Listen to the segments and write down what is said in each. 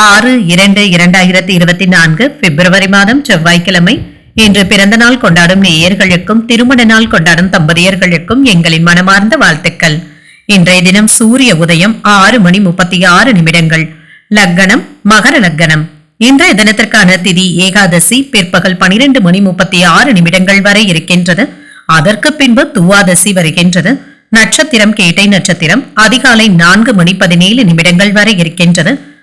ஆறு இரண்டு இரண்டாயிரத்தி இருபத்தி நான்கு பிப்ரவரி மாதம் செவ்வாய்க்கிழமை. இன்று பிறந்த நாள் கொண்டாடும் நேயர்களுக்கும் திருமண நாள் கொண்டாடும் தம்பதியர்களுக்கும் எங்களின் மனமார்ந்த வாழ்த்துக்கள். இன்றைய தினம் சூரிய உதயம் ஆறு மணி முப்பத்தி ஆறு நிமிடங்கள். லக்கணம் மகர லக்கணம் இன்றைய தினத்திற்கான திதி ஏகாதசி பிற்பகல் பனிரெண்டு மணி முப்பத்தி ஆறு நிமிடங்கள் வரை இருக்கின்றது. அதற்கு பின்பு துவாதசி வருகின்றது. நட்சத்திரம் கேட்டை நட்சத்திரம் அதிகாலை நான்கு மணி பதினேழு நிமிடங்கள் வரை இருக்கின்றது.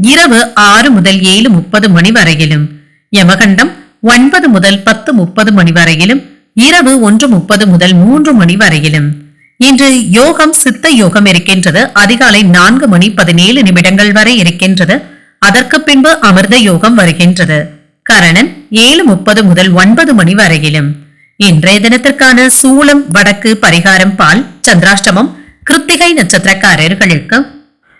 இரவு ஆறு முதல் ஏழு முப்பது மணி வரையிலும். யமகண்டம் ஒன்பது முதல் பத்து முப்பது மணி வரையிலும். இரவு ஒன்று முப்பது முதல் மூன்று மணி வரையிலும். இன்று யோகம் சித்த யோகம் இருக்கின்றது. அதிகாலை நான்கு மணி பதினேழு நிமிடங்கள் வரை இருக்கின்றது. அதற்கு பின்பு அமிர்த யோகம் வருகின்றது. கரணன் ஏழு முப்பது முதல் ஒன்பது மணி வரையிலும். இன்றைய தினத்திற்கான சூளம் வடக்கு பரிகாரம் பால் சந்திராஷ்டமம் கிருத்திகை நட்சத்திரக்காரர்களுக்கு